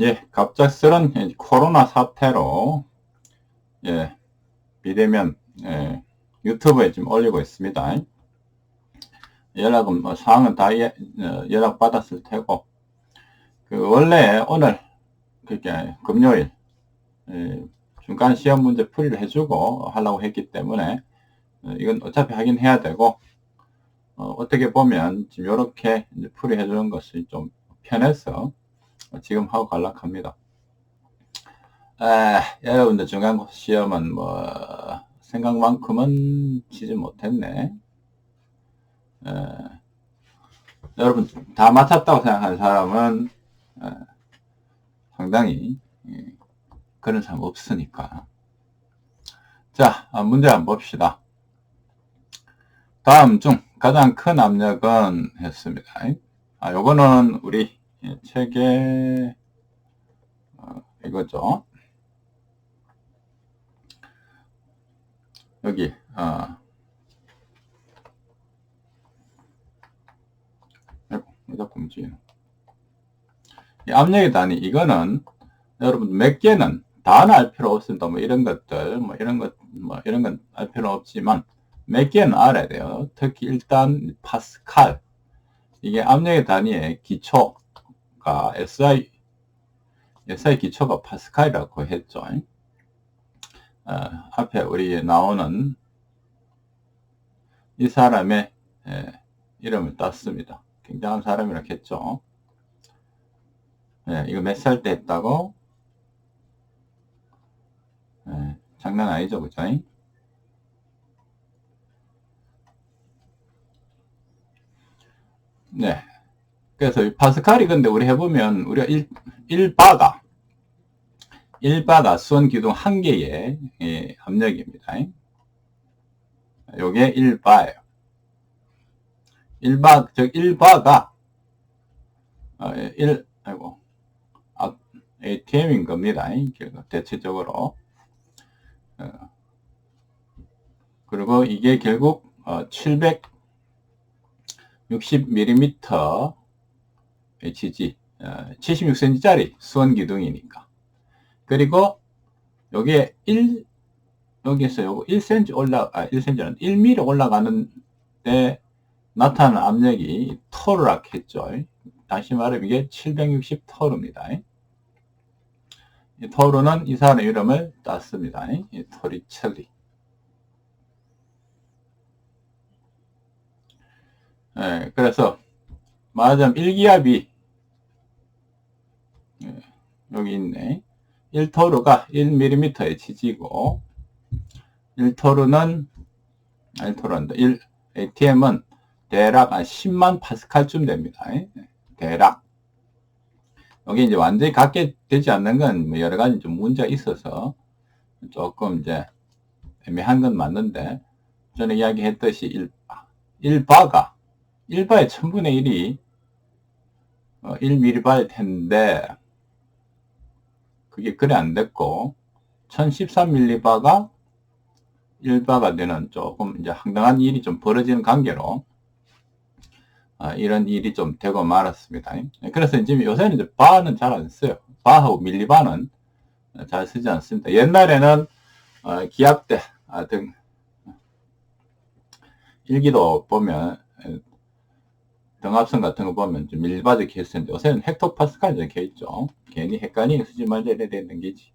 예, 갑작스런 코로나 사태로 예, 비대면 예, 유튜브에 지금 올리고 있습니다. 연락은 뭐 사항은 다 예, 어, 연락 받았을 테고 그 원래 오늘 그게 금요일 예, 중간 시험 문제 풀이를 해주고 하려고 했기 때문에 어, 이건 어차피 하긴 해야 되고 어, 떻게 보면 지금 이렇게 풀이해 주는 것이 좀 편해서 지금 하고 갈락합니다. 아, 여러분들 중간 시험은 뭐 생각만큼은 치지 못했네. 에, 여러분 다 맞췄다고 생각하는 사람은 에, 상당히 예, 그런 사람 없으니까. 자, 아, 문제 한번 봅시다. 다음 중 가장 큰 압력은 했습니다. 아, 요거는 우리 책에 어, 이거죠. 여기 어, 왜 자꾸 움직이이 압력의 단위 이거는 여러분 몇 개는 다알 필요 없습니다. 뭐 이런 것들 뭐 이런 것뭐 이런 건 알 필요 없지만 몇 개는 알아야 돼요. 특히 일단 파스칼 이게 압력의 단위의 기초 가 SI SI 기초가 파스칼이라고 했죠. 어, 앞에 우리 나오는 이 사람의 예, 이름을 땄습니다. 굉장한 사람이라고 했죠. 예, 이거 몇 살 때 했다고? 예, 장난 아니죠, 그죠? 네. 그래서 이 파스칼이 근데 우리 해보면 우리가 1, 1바가 1바가 수원 기둥 한 개의 예, 압력입니다. 요게 1바예요. 1바, 즉 1바가 어, 1, 아이고 아, ATM인 겁니다. 대체적으로 어, 그리고 이게 결국 어, 700 60mm HG 76cm짜리 수원 기둥이니까 그리고 여기에 1 여기에서 요거 1cm 올라 아 1cm는 1mm 올라가는 데 나타나는 압력이 토르락 했죠. 다시 말하면 이게 760 토르입니다. 이 토르는 이 사람의 이름을 땄습니다. 이 토리첼리. 예, 그래서 말하자면 일기압이 예, 여기 있네. 1토르가 1mm의 지지고 1토르는 1토르인데 1 ATM은 대략 한 10만 파스칼쯤 됩니다. 예, 대략. 여기 이제 완전히 갖게 되지 않는 건뭐 여러 가지 좀 문제가 있어서 조금 이제 애매한 건 맞는데 전에 이야기했듯이 1, 1바가 1바의 1000분의 1이 1mB일 텐데 그게 그래 안 됐고 1013mB가 1바가 되는 조금 이제 황당한 일이 좀 벌어지는 관계로 아, 이런 일이 좀 되고 말았습니다. 그래서 지금 요새는 이제 바는 잘 안 써요. 바하고 밀리바는 잘 쓰지 않습니다. 옛날에는 어, 기압대 아, 등 일기도 보면 등합성 같은 거 보면 좀 밀바적 개수인데 요새는 헥토파스칼 적혀 있죠. 괜히 헷갈리게 쓰지 말자 이래야 되는 게지.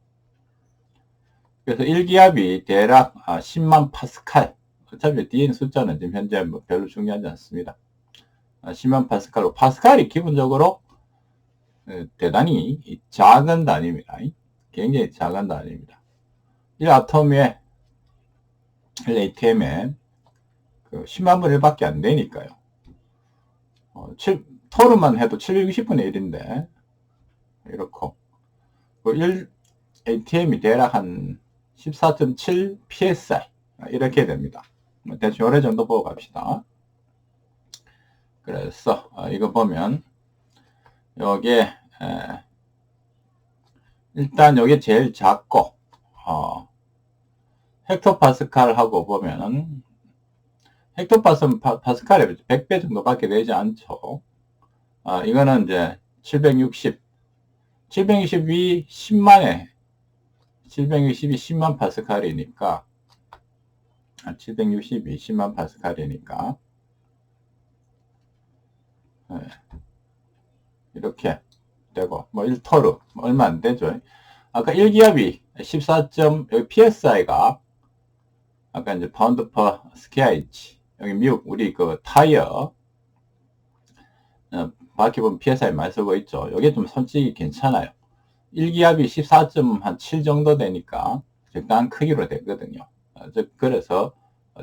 그래서 1기압이 대략 10만 아, 파스칼. 어차피 뒤에 있는 숫자는 지금 현재 뭐 별로 중요하지 않습니다. 10만 아, 파스칼로 파스칼이 기본적으로 어, 대단히 작은 단위입니다. 굉장히 작은 단위입니다. 1아톰에 1ATM에 그 10만 분 1밖에 안 되니까요. 어, 7, 토르만 해도 760분의 1인데, 이렇고, 그 1, ATM이 대략 한 14.7 PSI, 이렇게 됩니다. 뭐 대충 요래 정도 보고 갑시다. 그래서, 어, 이거 보면, 여기에, 에, 일단 여기 제일 작고, 어, 헥토파스칼하고 보면은 헥토파스칼이 100배 정도밖에 되지 않죠. 아, 이거는 이제 760 762 10만에 762 10만 파스칼이니까 아, 762 10만 파스칼이니까 네. 이렇게 되고 뭐 1토르 뭐 얼마 안 되죠. 아까 1기압이 14. 여기 PSI가 아까 이제 파운드 퍼 스퀘어 인치 여기 미국 우리 그 타이어 어, 바퀴 보면 PSI 많이 쓰고 있죠. 이게 좀 솔직히 괜찮아요. 1기압이 14.7 정도 되니까 적당한 크기로 되거든요. 어, 즉 그래서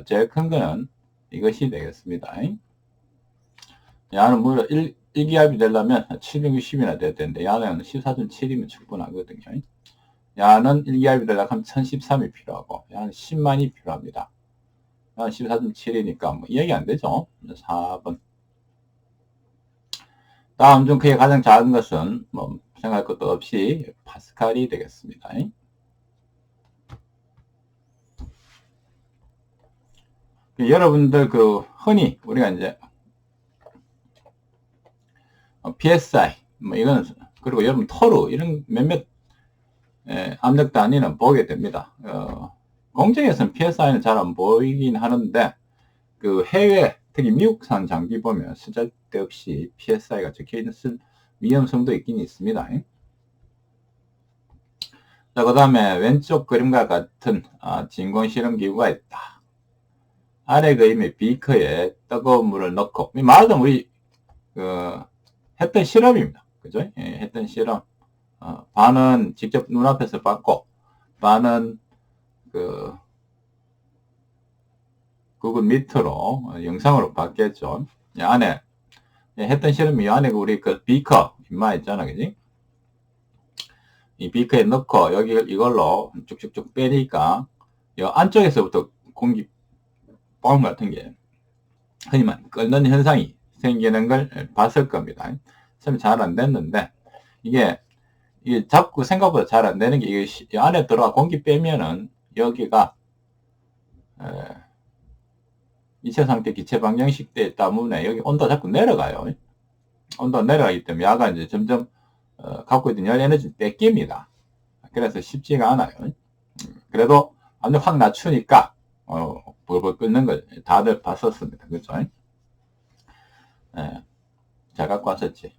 제일 큰 거는 이것이 되겠습니다. 야는 무려 1, 1기압이 되려면 760이나 돼야 되는데 야는 14.7이면 충분하거든요. 야는 1기압이 되려면 1013이 필요하고 야는 10만이 필요합니다. 야는 14.7이니까 뭐 이야기 안 되죠. 4번 다음 중 크게 가장 작은 것은 뭐 생각할 것도 없이 파스칼이 되겠습니다. 여러분들 그 흔히 우리가 이제 PSI 뭐 이거는 그리고 여러분 토르 이런 몇몇 예, 압력 단위는 보게 됩니다. 어, 공정에서는 PSI는 잘 안 보이긴 하는데 그 해외 특히 미국산 장비 보면 쓸데없이 PSI가 적혀 있는 위험성도 있긴 있습니다. 자, 그 다음에 왼쪽 그림과 같은 아, 진공 실험 기구가 있다. 아래 그림의 비커에 뜨거운 물을 넣고 말하자면 우리 그, 했던 실험입니다. 그죠? 예, 했던 실험. 어, 반은 직접 눈앞에서 봤고 반은 그 구글 밑으로 어, 영상으로 봤겠죠. 이 안에 예, 했던 실험이 이 안에 우리 그 비커 인마 있잖아, 그지? 이 비커에 넣고 여기 이걸로 쭉쭉쭉 빼니까 이 안쪽에서부터 공기 뻥 같은 게 흔히 말 끓는 현상이 생기는 걸 봤을 겁니다. 처음에 잘안 됐는데 이게 이게 자꾸 생각보다 잘 안 되는 게 이게 안에 들어가 공기 빼면은 여기가 에, 이체 상태 기체 방정식 때문에 여기 온도가 자꾸 내려가요. 온도가 내려가기 때문에 야가 이제 점점 어, 갖고 있던 열 에너지를 뺏깁니다. 그래서 쉽지가 않아요. 음, 그래도 완전 확 낮추니까 어, 벌벌 끓는 걸 다들 봤었습니다. 그죠? 예, 잘 갖고 왔었지.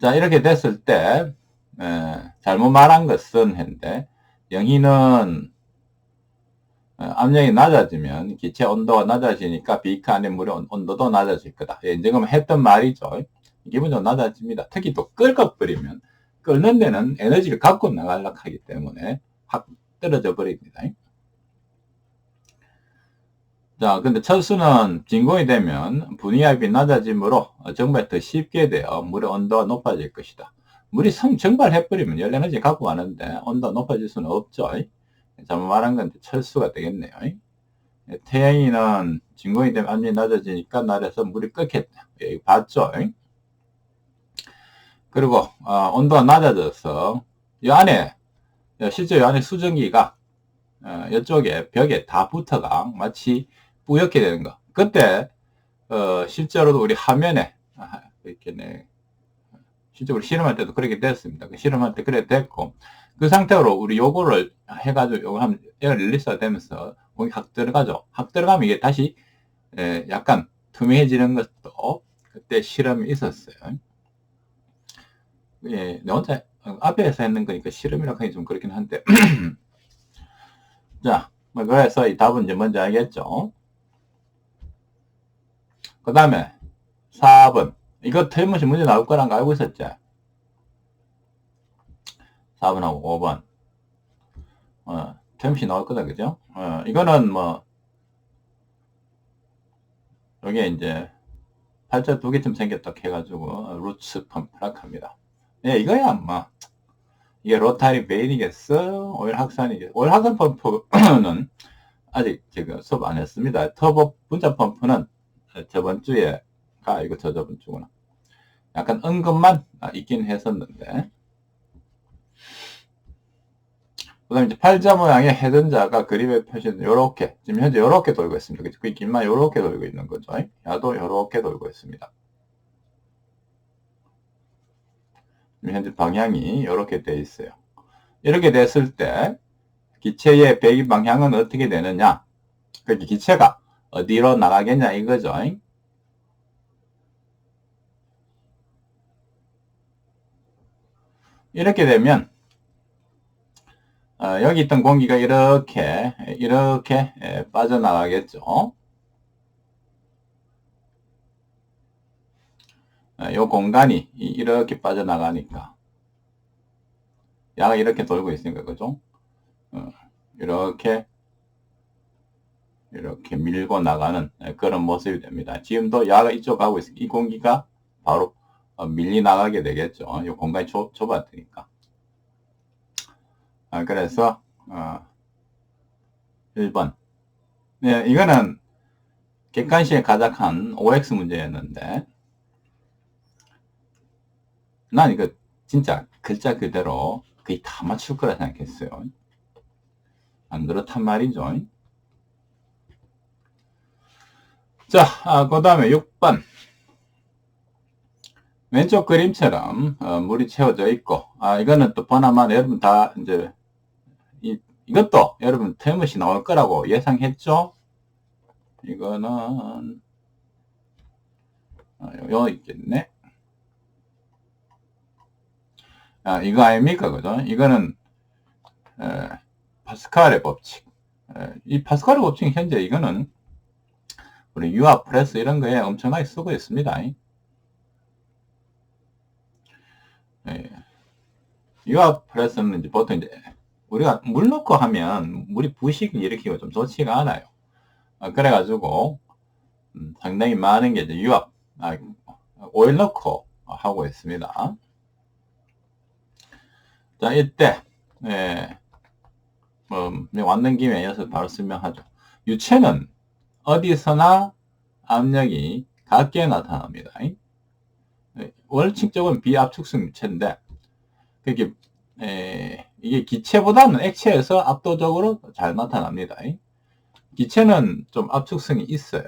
자 이렇게 됐을 때 에, 잘못 말한 것은 했는데 영희는 어, 압력이 낮아지면 기체 온도가 낮아지니까 비크 안에 물의 온도도 낮아질 거다. 예, 지금 했던 말이죠. 기본적으로 낮아집니다. 특히 또 끓어버리면 끓는 데는 에너지를 갖고 나가려고 하기 때문에 확 떨어져 버립니다. 자, 근데 철수는 진공이 되면 분위압이 낮아지므로 정말 더 쉽게 되어 물의 온도가 높아질 것이다. 물이 성 증발해버리면 열 에너지 갖고 가는데 온도가 높아질 수는 없죠. 잘못 말한 건데 철수가 되겠네요. 태양이는 진공이 되면 압력이 낮아지니까 날에서 물이 끓겠다. 여기 봤죠? 그리고 어, 온도가 낮아져서 이 안에 실제 이 안에 수증기가 어, 이쪽에 벽에 다 붙어가 마치 뿌옇게 되는 거. 그때 어, 실제로도 우리 화면에 아, 이렇게 네. 실제로 실험할 때도 그렇게 됐습니다. 그 실험할 때 그래 됐고 그 상태로 우리 요거를 해가지고 요거 하면 에어 릴리스가 되면서 공기 확 들어가죠. 확 들어가면 이게 다시 에, 약간 투명해지는 것도 그때 실험이 있었어요. 예, 내 혼자 앞에서 했는 거니까 실험이라고 하기 좀 그렇긴 한데 자, 뭐 그래서 이 답은 이제 먼저 알겠죠. 그 다음에 4번 이거 틀림없이 문제 나올 거란 거 알고 있었지? 4번하고 5번. 어, 틀림없이 나올 거다, 그죠? 어, 이거는 뭐, 여기에 이제, 팔자 두 개쯤 생겼다 해가지고, 루츠 펌프락 합니다. 예, 이거야, 뭐. 이게 로타리 베일이겠어? 오일 확산이겠어? 오일 확산 펌프는 아직 제가 수업 안 했습니다. 터보 분자 펌프는 저번 주에 가 이거 저저번 주구나. 약간 언급만 있긴 했었는데 그 다음에 이제 팔자 모양의 해전자가 그림에 표시된 요렇게 지금 현재 요렇게 돌고 있습니다. 그 길만 요렇게 돌고 있는 거죠. 야도 요렇게 돌고 있습니다. 현재 방향이 이렇게 돼 있어요. 이렇게 됐을 때 기체의 배기 방향은 어떻게 되느냐? 그러니까 기체가 어디로 나가겠냐 이거죠. 이렇게 되면 어, 여기 있던 공기가 이렇게 이렇게 빠져나가겠죠. 이 어, 공간이 이렇게 빠져나가니까 야가 이렇게 돌고 있으니까 그죠? 어, 이렇게 이렇게 밀고 나가는 그런 모습이 됩니다. 지금도 야가 이쪽 가고 있으니까 이 공기가 바로 밀리 나가게 되겠죠. 이 공간이 좁, 좁았으니까. 아, 그래서 어, 1번 네, 이거는 객관식에 가작한 OX 문제였는데 난 이거 진짜 글자 그대로 거의 다 맞출 거라 생각했어요. 안 그렇단 말이죠. 자, 아, 그 다음에 6번. 왼쪽 그림처럼 어, 물이 채워져 있고, 아, 이거는 또 보나마나 여러분 다 이제 이, 이것도 여러분 테무시 나올 거라고 예상했죠? 이거는 아, 요 있겠네. 아, 이거 아닙니까? 그죠? 이거는 에, 파스칼의 법칙. 에, 이 파스칼의 법칙 현재 이거는 우리 유압, 프레스 이런 거에 엄청나게 쓰고 있습니다. 예. 유압 프레스는 이제 보통 이제 우리가 물 넣고 하면 물이 부식을 일으키고 좀 좋지가 않아요. 아, 그래가지고 음, 상당히 많은 게 이제 유압, 아, 오일 넣고 하고 있습니다. 자, 이때 예, 뭐, 왔는 김에 이어서 바로 설명하죠. 유체는 어디서나 압력이 같게 나타납니다. 예, 원칙적으로 비압축성 유체인데 그게 에, 이게 기체보다는 액체에서 압도적으로 잘 나타납니다. 기체는 좀 압축성이 있어요.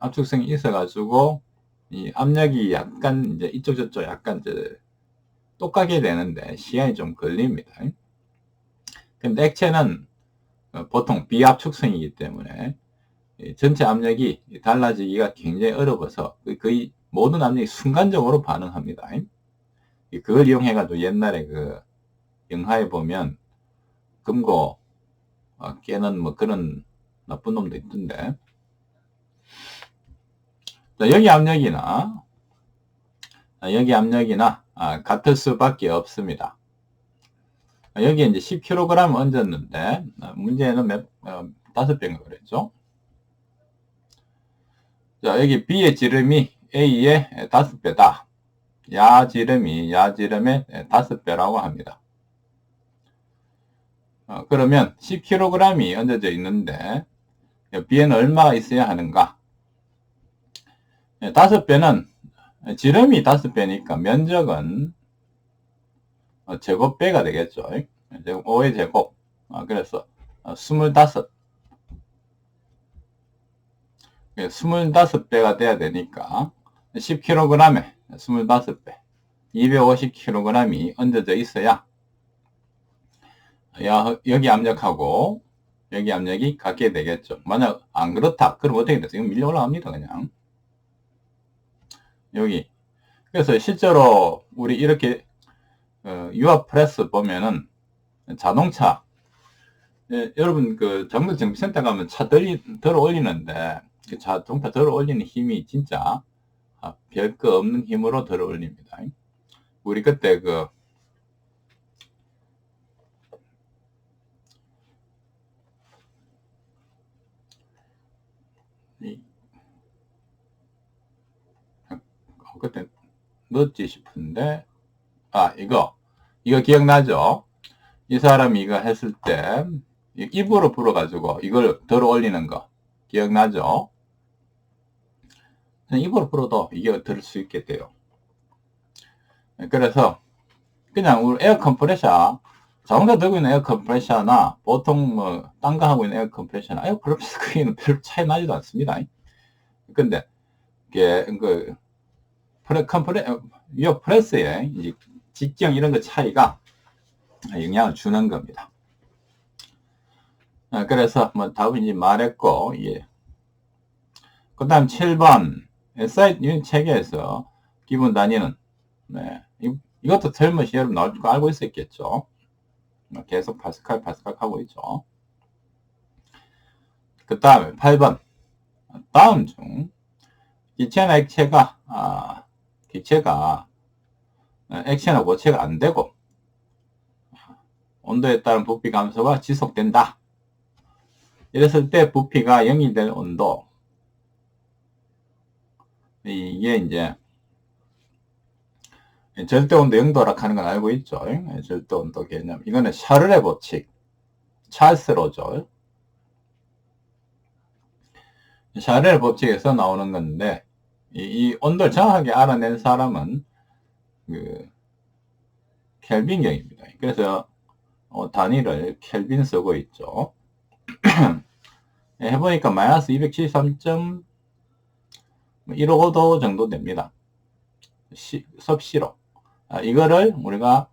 압축성이 있어가지고 이 압력이 약간 이제 이쪽 저쪽 약간 이제 똑같게 되는데 시간이 좀 걸립니다. 근데 액체는 보통 비압축성이기 때문에 전체 압력이 달라지기가 굉장히 어려워서 거의 모든 압력이 순간적으로 반응합니다. 그걸 이용해가지고 옛날에 그 영화에 보면 금고 어, 깨는 뭐 그런 나쁜 놈도 있던데. 자, 여기 압력이나 아, 여기 압력이나 아, 같을 수밖에 없습니다. 아, 여기 이제 10kg 얹었는데 문제는 몇, 어, 5배인가 그랬죠? 자, 여기 B의 지름이 A의 5배다. 야 지름이 야 지름의 5배라고 합니다. 어, 그러면 10kg이 얹어져 있는데 B에는 얼마가 있어야 하는가? 5배는 지름이 5배니까 면적은 어, 제곱배가 되겠죠. 5의 제곱. 아, 그래서 25 25배가 돼야 되니까 10kg에 25배 250kg이 얹어져 있어야 여기 압력하고 여기 압력이 같게 되겠죠. 만약 안 그렇다. 그럼 어떻게 됐어요? 이건 밀려 올라갑니다. 그냥. 여기. 그래서 실제로 우리 이렇게 어, 유압 프레스 보면은 자동차 예, 여러분 그 정글정비센터 가면 차 들이, 들어 올리는데 그 자동차 들어 올리는 힘이 진짜 아, 별거 없는 힘으로 들어 올립니다. 우리 그때 그 그때 넣었지 싶은데 아 이거 이거 기억나죠? 이 사람이 이거 했을 때 입으로 불어가지고 이걸 들어 올리는 거 기억나죠? 입으로 불어도 이게 들을 수 있게 돼요. 그래서 그냥 우리 에어 컴프레셔 자동차 들고 있는 에어 컴프레셔나 보통 뭐 딴 거 하고 있는 에어 컴프레셔나 에어 컴프레셔 크기는 별 차이 나지도 않습니다. 근데 이게 그 프레, 컴프레, 어, 위 프레스의 이제 직경 이런 거 차이가 영향을 주는 겁니다. 아, 그래서 뭐 답은 이제 말했고, 예. 그 다음 7번, SI 이 체계에서 기본 단위는, 네. 이, 이것도 텔머시 여러분 나올 줄 알고 있었겠죠. 뭐 계속 파스칼, 파스칼 하고 있죠. 그 다음에 8번. 다음 중, 기체나 액체가, 아, 기체가, 액체나 고체가 안 되고, 온도에 따른 부피 감소가 지속된다. 이랬을 때 부피가 0이 될 온도. 이게 이제 절대 온도 0도라 하는 건 알고 있죠. 절대 온도 개념. 이거는 샤를의 법칙. 찰스 로저. 샤를의 법칙에서 나오는 건데 이, 이 온도를 정확하게 알아낸 사람은 그 켈빈경입니다. 그래서 어, 단위를 켈빈 쓰고 있죠. 네, 해보니까 마이너스 273.15도 뭐 정도 됩니다. 시, 섭씨로. 아, 이거를 우리가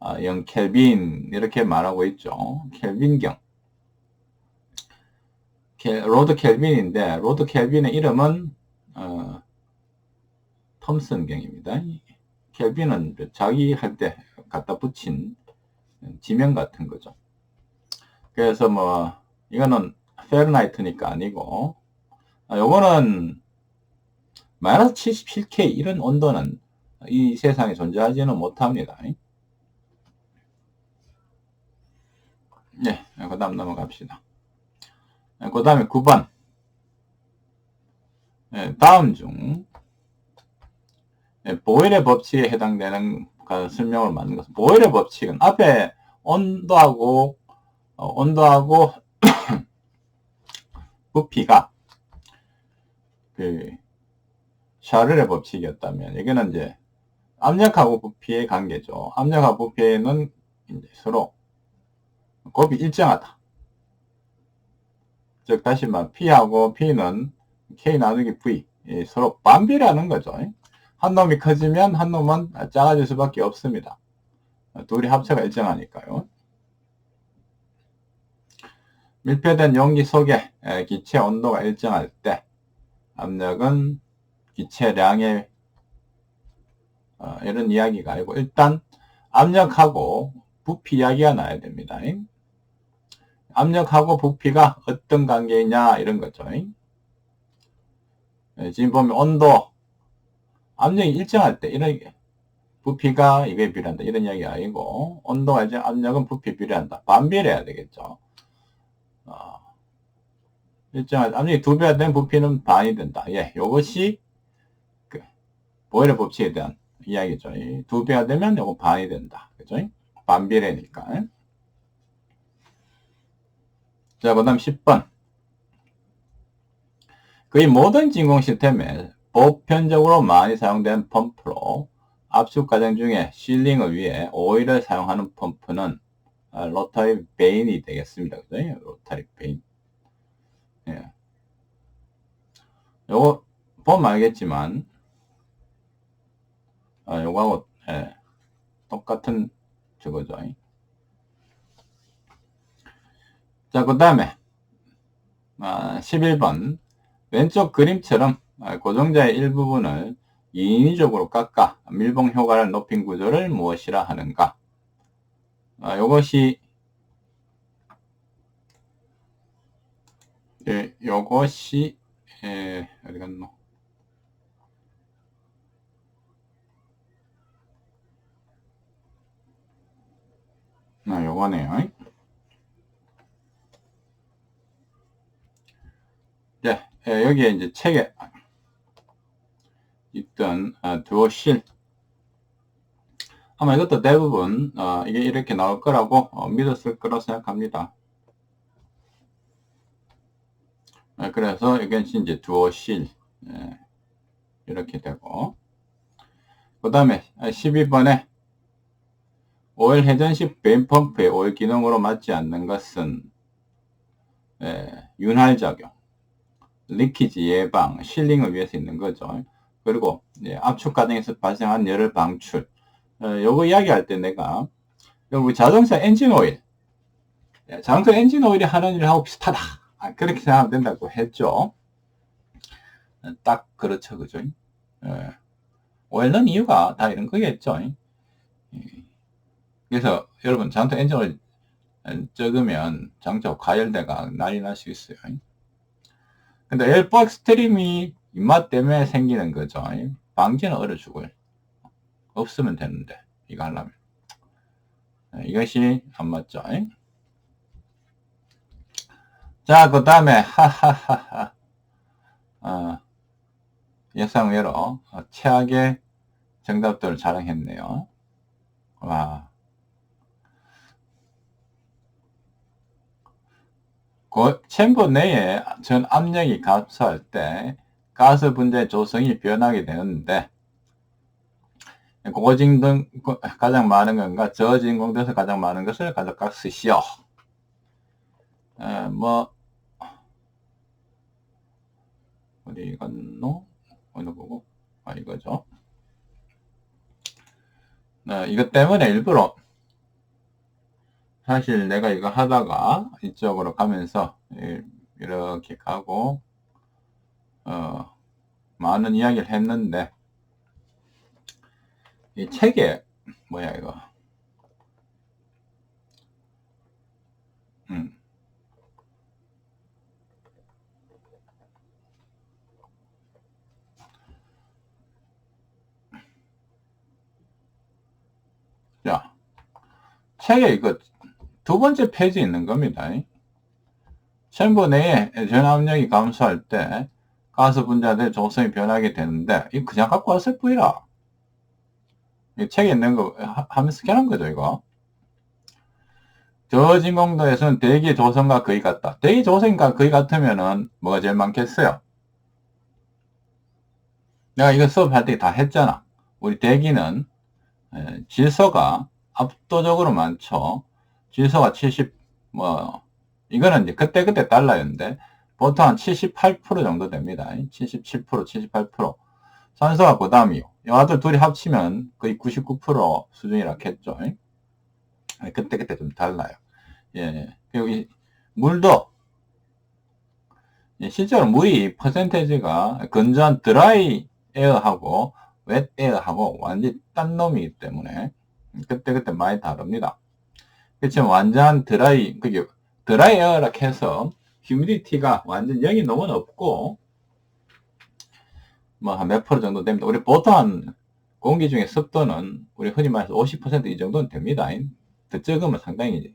아, 0 켈빈 이렇게 말하고 있죠. 켈빈경. 켈, 로드 켈빈인데 로드 켈빈의 이름은 어, 톰슨 경입니다. 켈빈은 자기 할 때 갖다 붙인 지명 같은 거죠. 그래서 뭐 이거는 페르나이트니까 아니고 아, 요거는 마이너스 77K 이런 온도는 이 세상에 존재하지는 못합니다. 네, 그 다음 넘어갑시다. 그 다음에 9번. 네, 다음 중 네, 보일의 법칙에 해당되는 설명을 만든 것은 보일의 법칙은 앞에 온도하고 어, 온도하고 부피가 그 샤를의 법칙이었다면 이거는 이제 압력하고 부피의 관계죠. 압력하고 부피는 이제 서로 곱이 일정하다. 즉 다시 말 P하고 P는 K 나누기 V 서로 반비라는 거죠. 한 놈이 커지면 한 놈은 작아질 수밖에 없습니다. 둘이 합체가 일정하니까요. 밀폐된 용기 속에 기체 온도가 일정할 때 압력은 기체량의 어, 이런 이야기가 아니고 일단 압력하고 부피 이야기가 나야 됩니다. 압력하고 부피가 어떤 관계이냐 이런 거죠. 지금 보면 온도 압력이 일정할 때 이런 부피가 이게 비례한다 이런 이야기 아니고 온도가 이제 압력은 부피 비례한다 반비례해야 되겠죠. 어, 일정한 압력이 두 배가 된 부피는 반이 된다. 예, 이것이 그 보일러 법칙에 대한 이야기죠. 두 배가 되면 이거 반이 된다. 그죠? 반비례니까. 자, 그 다음 10번. 거의 모든 진공 시스템에 보편적으로 많이 사용된 펌프로 압축 과정 중에 실링을 위해 오일을 사용하는 펌프는 아, 로터리 베인이 되겠습니다. 그죠? 로터리 베인. 예. 요거 보면 알겠지만 아, 요거하고 예. 똑같은 저거죠. 자, 그 다음에 아, 11번 왼쪽 그림처럼 아, 고정자의 일부분을 인위적으로 깎아 밀봉 효과를 높인 구조를 무엇이라 하는가? 아, 요것이 예, 요것이 예, 어디 갔노? 아, 요거네요. 네, 예, 여기에 이제 책에 있던 아, 두어실 아마 이것도 대부분 어, 이게 이렇게 나올 거라고 어, 믿었을 거라 생각합니다. 네, 그래서 이것이 이제 두어실 예, 이렇게 되고 그 다음에 12번에 오일 회전식 베인 펌프의 오일 기능으로 맞지 않는 것은 예, 윤활 작용, 리키지 예방, 실링을 위해서 있는 거죠. 그리고 예, 압축 과정에서 발생한 열을 방출. 어, 요거 이야기할 때 내가 여기 자동차 엔진 오일, 예, 자동차 엔진 오일이 하는 일하고 비슷하다. 아, 그렇게 생각하면 된다고 했죠. 어, 딱 그렇죠, 그죠? 예. 오일 넣은 이유가 다 이런 거겠죠. 예. 그래서 여러분 자동차 엔진 오일 적으면 장차 가열대가 난리 날 수 있어요. 근데 엘버 스트림이 입맛 때문에 생기는 거죠. 방지는 어려 죽어요. 없으면 되는데, 이거 하려면. 네, 이것이 안 맞죠. 자, 그 다음에, 하하하하. 어, 예상외로 어, 최악의 정답들을 자랑했네요. 와. 그 챔버 내에 전 압력이 감소할 때 가스 분자 조성이 변하게 되는데 고진등 가장 많은 건가 저진공도에서 가장 많은 것을 가져가 쓰시오. 에, 뭐 어디 갔노? 어느 거고? 아 이거죠. 네, 이것 때문에 일부러 사실 내가 이거 하다가 이쪽으로 가면서 이렇게 가고 어, 많은 이야기를 했는데 이 책에 뭐야 이거 음. 자 책에 이거 두 번째 페이지에 있는 겁니다. 챔버 내에 전압력이 감소할 때 가스 분자들 조성이 변하게 되는데 이거 그냥 갖고 왔을 뿐이라. 이 책에 있는 거 하면서 스캔한 거죠 이거. 저진공도에서는 대기 조성과 거의 같다. 대기 조성과 거의 같으면은 뭐가 제일 많겠어요? 내가 이거 수업할 때 다 했잖아. 우리 대기는 질소가 압도적으로 많죠 질소가 70, 뭐, 이거는 이제 그때그때 달라였는데, 보통 한 78% 정도 됩니다. 77%, 78%. 산소가 그 다음이요. 이 아들 둘이 합치면 거의 99% 수준이라 했죠. 그때그때 좀 달라요. 예. 그리고 이 물도, 실제로 물이 퍼센테이지가 건조한 드라이 에어하고 웻 에어하고 완전히 딴 놈이기 때문에 그때그때 많이 다릅니다. 그렇지만 완전 드라이, 그게 드라이 에어라 해서 휴미디티가 완전 0이 너무 높고 뭐 한 몇 프로 정도 됩니다. 우리 보통 한 공기 중에 습도는 우리 흔히 말해서 50%이 정도는 됩니다. 더 적으면 상당히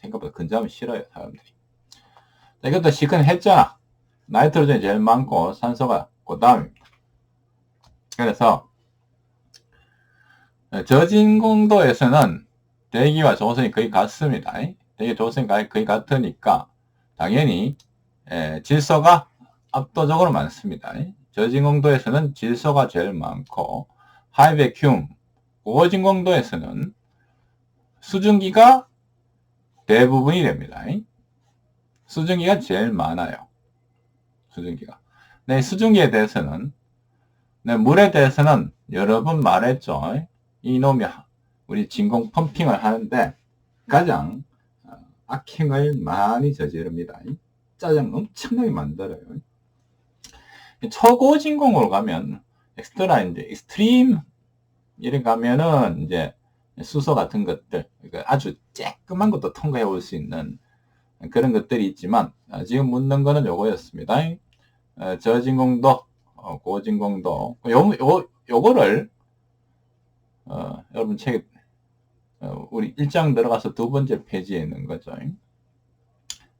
생각보다 근자하면 싫어요, 사람들이. 자, 이것도 시큰했잖아. 나이트로젠이 제일 많고 산소가 그 다음입니다. 그래서 저진공도에서는 대기와 조성이 거의 같습니다. 대기 조성이 거의 같으니까 당연히 에, 질소가 압도적으로 많습니다. 저진공도에서는 질소가 제일 많고 하이베큐움 고진공도에서는 수증기가 대부분이 됩니다. 수증기가 제일 많아요. 수증기가. 네, 수증기에 대해서는 네, 물에 대해서는 여러 번 말했죠. 이놈이 우리 진공 펌핑을 하는데 가장 어, 악행을 많이 저지릅니다. 짜증 엄청나게 만들어요. 초고 진공으로 가면 엑스트라 이제 익스트림 이래 가면은 이제 수소 같은 것들 아주 쬐끔한 것도 통과해 올 수 있는 그런 것들이 있지만 어, 지금 묻는 거는 요거였습니다. 어, 저진공도 고진공도 요, 요, 요거를 어, 여러분 어, 우리 일장 들어가서 두 번째 페이지에 있는 거죠.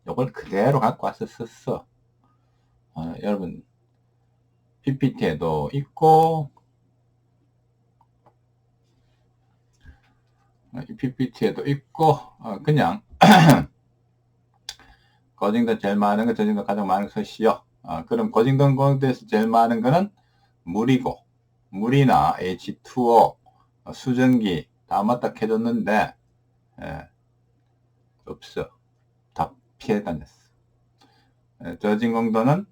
이걸 그대로 갖고 와서 썼어. 어, 여러분 PPT에도 있고 어, PPT에도 있고 어, 그냥 거징도 제일 많은 거, 저징도 가장 많은 것이요. 어, 그럼 거징동 공대에서 제일 많은 거는 물이고 물이나 H2O, 어, 수증기, 다 맞다 해줬는데 예, 없어. 다 피해 다녔어. 예, 저진 공도는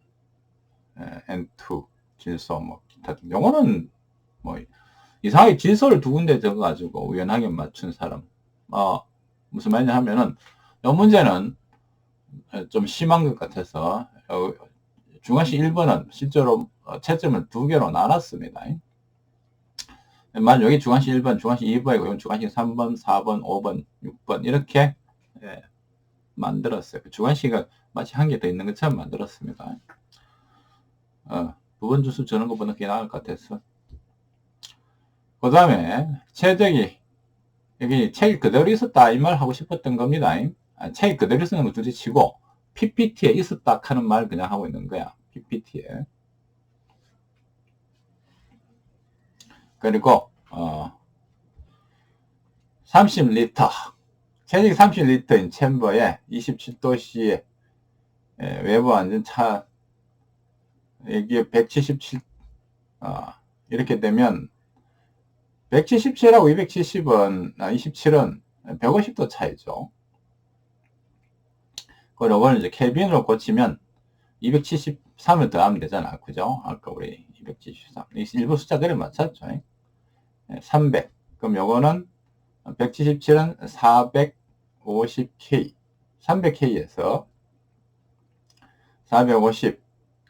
예, N2 질소 뭐 메타. 요거는 뭐 이상하게 질소를 두 군데 적어가지고 우연하게 맞춘 사람. 어, 무슨 말이냐 하면은 이 문제는 좀 심한 것 같아서 어, 중간식 1번은 실제로 어, 채점을 두 개로 나눴습니다. 만약 여기 중간식 1번, 중간식 2번이고 이건 중간식 3번, 4번, 5번, 6번 이렇게 예, 만들었어요. 주관식은 마치 한 개 더 있는 것처럼 만들었습니다. 어, 부분 주수 저는 것보다 그게 나을 것 같아서. 그 다음에, 최적이, 여기 책이 그대로 있었다, 이 말 하고 싶었던 겁니다. 아, 책이 그대로 쓰는 거 둘째 치고, PPT에 있었다 하는 말 그냥 하고 있는 거야. PPT에. 그리고, 어, 30리터. 체중 30리터인 챔버에 27도씨의 외부 안전 차, 여기에 177, 어, 이렇게 되면 177하고 270은, 아, 27은 150도 차이죠. 그리고 이걸 이제 켈빈으로 고치면 273을 더하면 되잖아. 그죠? 아까 우리 273. 일부 숫자 그래 맞췄죠? 300. 그럼 요거는 177은 450K. 300K에서 450.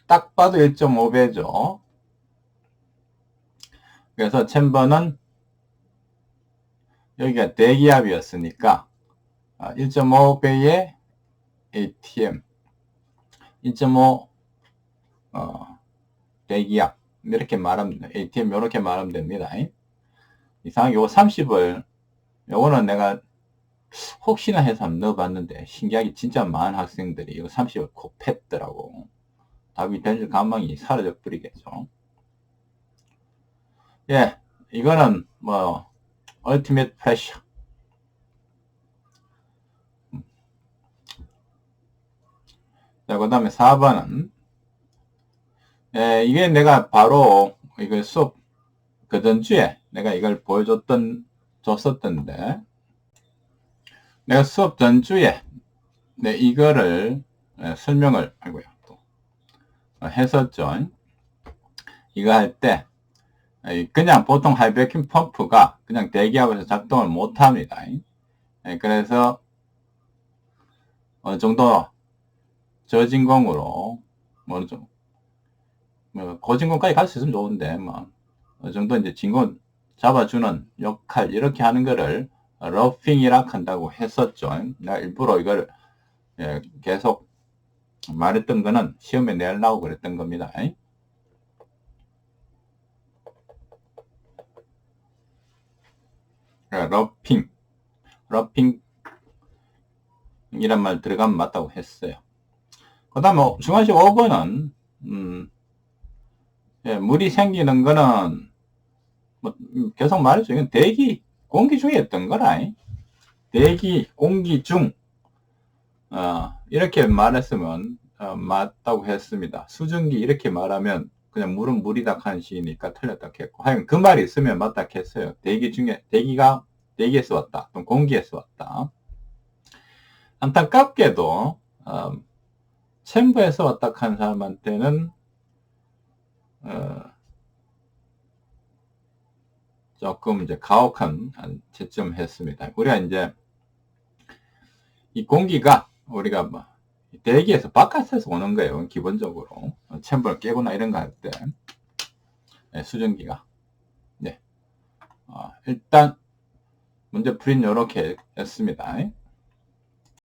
딱 봐도 1.5배죠. 그래서 챔버는 여기가 대기압이었으니까 1.5배의 ATM 1.5 어, 대기압 이렇게 말하면 ATM 이렇게 말하면 됩니다. 이상하게 요 30을 요거는 내가 혹시나 해서 한번 넣어봤는데 신기하게 진짜 많은 학생들이 이거 30을 곱했더라고. 답이 된줄 가망이 사라져 버리겠죠. 예, 이거는 뭐 ultimate pressure. 자, 그 다음에 4번은 예, 이게 내가 바로 이거 수업 그 전 주에 내가 이걸 보여줬던 줬었던데 내가 수업 전주에 네, 이거를 예, 설명을 아이고야 또 했었죠. 이거 할 때 그냥 보통 하이베킹 펌프가 그냥 대기압에서 작동을 못 합니다. 예, 그래서 어느 정도 저진공으로 뭐 좀, 뭐 고진공까지 갈 수 있으면 좋은데 뭐 어느 정도 이제 진공 잡아주는 역할 이렇게 하는 거를 러핑이라 한다고 했었죠. 내가 일부러 이걸 예, 계속 말했던 거는 시험에 내려고 그랬던 겁니다. 러핑, 러핑 이란 말 들어가면 맞다고 했어요. 그 다음에 중간식 5번은 음, 예, 물이 생기는 거는 뭐 음, 계속 말했죠. 이건 대기 공기 중에 했던 거라. 대기 공기 중 어, 이렇게 말했으면 어, 맞다고 했습니다. 수증기 이렇게 말하면 그냥 물은 물이다 하는 시니까 틀렸다 했고 하여간 그 말이 있으면 맞다 했어요. 대기 중에 대기가 대기에서 왔다. 또는 공기에서 왔다. 안타깝게도 어, 챔버에서 왔다 하는 사람한테는 어, 조금 이제 가혹한 채점 했습니다. 우리가 이제 이 공기가 우리가 뭐 대기에서 바깥에서 오는 거예요. 기본적으로 챔버를 깨거나 이런 거 할때 네, 수증기가 네 어, 일단 문제 풀이는 이렇게 했습니다.